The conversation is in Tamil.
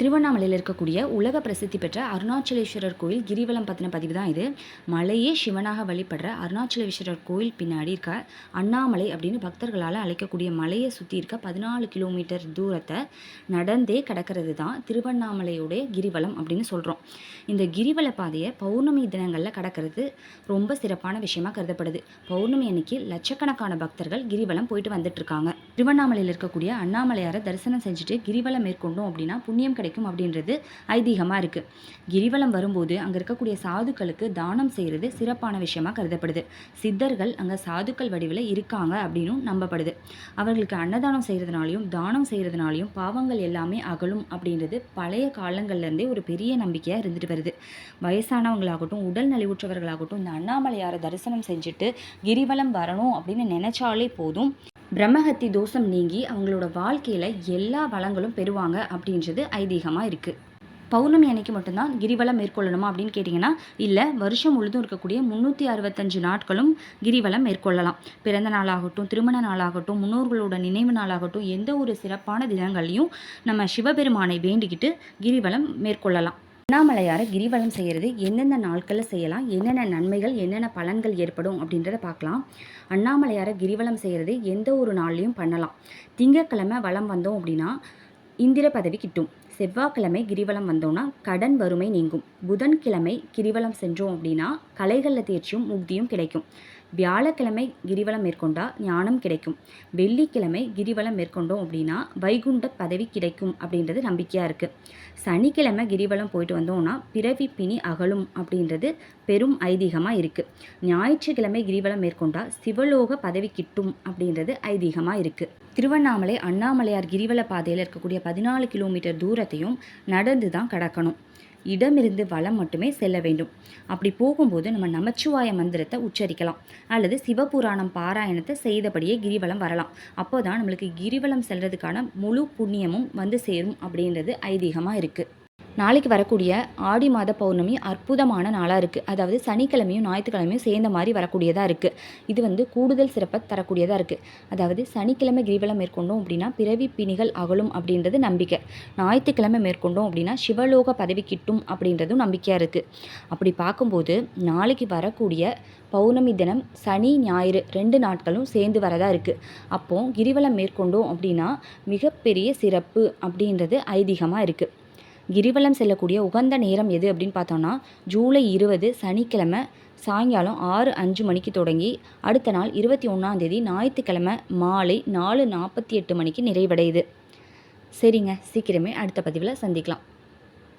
திருவண்ணாமலையில் இருக்கக்கூடிய உலக பிரசித்தி பெற்ற அருணாச்சலேஸ்வரர் கோயில் கிரிவலம் பற்றின பதிவு தான் இது. மலையே சிவனாக வழிபடுற அருணாச்சலேஸ்வரர் கோயில் பின்னாடி இருக்க அண்ணாமலை அப்படின்னு பக்தர்களால் அழைக்கக்கூடிய மலையை சுற்றி இருக்க பதினாலு கிலோமீட்டர் தூரத்தை நடந்தே கடக்கிறது தான் திருவண்ணாமலையுடைய கிரிவலம் அப்படின்னு சொல்கிறோம் இந்த கிரிவல பாதையை பௌர்ணமி தினங்களில் கடக்கிறது ரொம்ப சிறப்பான விஷயமாக கருதப்படுது. பௌர்ணமி அன்னைக்கு லட்சக்கணக்கான பக்தர்கள் கிரிவலம் போயிட்டு வந்துட்டு இருக்காங்க. திருவண்ணாமலையில் இருக்கக்கூடிய அண்ணாமலையாரை தரிசனம் செஞ்சுட்டு கிரிவலம் மேற்கொண்டோம் அப்படின்னா புண்ணியம் கிடைக்கும். அப்படின்றது ஐதீகமாக இருக்குது கிரிவலம் வரும்போது அங்கே இருக்கக்கூடிய சாதுக்களுக்கு தானம் செய்கிறது சிறப்பான விஷயமா கருதப்படுது. சித்தர்கள் அங்கே சாதுக்கள் வடிவில் இருக்காங்க அப்படின்னும் நம்பப்படுது. அவர்களுக்கு அன்னதானம் செய்கிறதுனாலையும் தானம் செய்கிறதுனாலையும் பாவங்கள் எல்லாமே அகலும் அப்படின்றது பழைய காலங்கள்லேருந்தே ஒரு பெரிய நம்பிக்கையாக இருந்துட்டு வருது. வயசானவங்களாகட்டும் உடல் நலிவுற்றவர்களாகட்டும் இந்த அண்ணாமலையாரை தரிசனம் செஞ்சுட்டு கிரிவலம் வரணும் அப்படின்னு நினச்சாலே போதும். பிரம்மஹத்தி தோஷம் நீங்கி அவங்களோட வாழ்க்கையில் எல்லா வளங்களும் பெறுவாங்க அப்படின்றது ஐதீகமாக இருக்குது பௌர்ணமி அன்னைக்கு மட்டும்தான் கிரிவலம் மேற்கொள்ளணுமா அப்படின்னு கேட்டிங்கன்னா இல்லை வருஷம் முழுதும் இருக்கக்கூடிய முந்நூற்றி அறுபத்தஞ்சு நாட்களும் கிரிவலம் மேற்கொள்ளலாம். பிறந்த நாளாகட்டும் திருமண நாளாகட்டும் முன்னோர்களோட நினைவு நாளாகட்டும் எந்த ஒரு சிறப்பான தினங்களையும் நம்ம சிவபெருமானை வேண்டிக்கிட்டு கிரிவலம் மேற்கொள்ளலாம். அண்ணாமலையாரை கிரிவலம் செய்கிறது எந்தெந்த நாட்களில் செய்யலாம் என்னென்ன நன்மைகள் என்னென்ன பலன்கள் ஏற்படும் அப்படின்றத பார்க்கலாம். அண்ணாமலையாரை கிரிவலம் செய்கிறது எந்த ஒரு நாள்லையும் பண்ணலாம். திங்கக்கிழமை வளம் வந்தோம் அப்படின்னா இந்திர பதவி கிட்டும். செவ்வாய்க்கிழமை கிரிவலம் வந்தோம்னா கடன் வறுமை நீங்கும். புதன்கிழமை கிரிவலம் சென்றோம் அப்படின்னா கலைகளில் தேர்ச்சியும் முக்தியும் கிடைக்கும். வியாழக்கிழமை கிரிவலம் மேற்கொண்டால் ஞானம் கிடைக்கும். வெள்ளிக்கிழமை கிரிவலம் மேற்கொண்டோம் அப்படின்னா வைகுண்ட பதவி கிடைக்கும் அப்படின்றது நம்பிக்கையாக இருக்குது சனிக்கிழமை கிரிவலம் போயிட்டு வந்தோம்னா பிறவி பிணி அகலும் அப்படின்றது பெரும் ஐதீகமாக இருக்குது ஞாயிற்றுக்கிழமை கிரிவலம் மேற்கொண்டால் சிவலோக பதவி கிட்டும் அப்படின்றது ஐதீகமாக இருக்குது திருவண்ணாமலை அண்ணாமலையார் கிரிவல பாதையில் இருக்கக்கூடிய பதினாலு கிலோமீட்டர் எல்லாத்தையும் நடந்து தான் கடக்கணும். இடமிருந்து வளம் மட்டுமே செல்ல வேண்டும். அப்படி போகும்போது நம்ம நமச்சிவாய மந்திரத்தை உச்சரிக்கலாம். அல்லது சிவபுராணம் பாராயணத்தை செய்தபடியே கிரிவலம் வரலாம். அப்போ தான் நம்மளுக்கு கிரிவலம் செல்றதுக்கான முழு புண்ணியமும் வந்து சேரும் அப்படின்றது ஐதீகமாக இருக்குது நாளைக்கு வரக்கூடிய ஆடி மாத பௌர்ணமி அற்புதமான நாளாக இருக்குது அதாவது சனிக்கிழமையும் ஞாயிற்றுக்கிழமையும் சேர்ந்த மாதிரி வரக்கூடியதாக இருக்குது இது வந்து கூடுதல் சிறப்பை தரக்கூடியதாக இருக்குது அதாவது சனிக்கிழமை கிரிவலம் மேற்கொண்டோம் அப்படின்னா பிறவி பிணிகள் அகலும் அப்படின்றது நம்பிக்கை. ஞாயிற்றுக்கிழமை மேற்கொண்டோம் அப்படின்னா சிவலோக பதவி கிட்டும் அப்படின்றதும் நம்பிக்கையாக இருக்குது அப்படி பார்க்கும்போது நாளைக்கு வரக்கூடிய பௌர்ணமி தினம் சனி ஞாயிறு ரெண்டு நாட்களும் சேர்ந்து வரதா இருக்குது அப்போது கிரிவலம் மேற்கொண்டோம் அப்படின்னா மிகப்பெரிய சிறப்பு அப்படின்றது ஐதீகமாக இருக்குது கிரிவலம் செல்லக்கூடிய உகந்த நேரம் எது அப்படின்னு பார்த்தோம்னா ஜூலை இருபது சனிக்கிழமை சாயங்காலம் ஆறு அஞ்சு மணிக்கு தொடங்கி அடுத்த நாள் இருபத்தி ஒன்றாந்தேதி ஞாயிற்றுக்கிழமை மாலை நாலு நாற்பத்தி எட்டு மணிக்கு நிறைவடையுது. சரிங்க சீக்கிரமே அடுத்த பதிவில் சந்திக்கலாம்.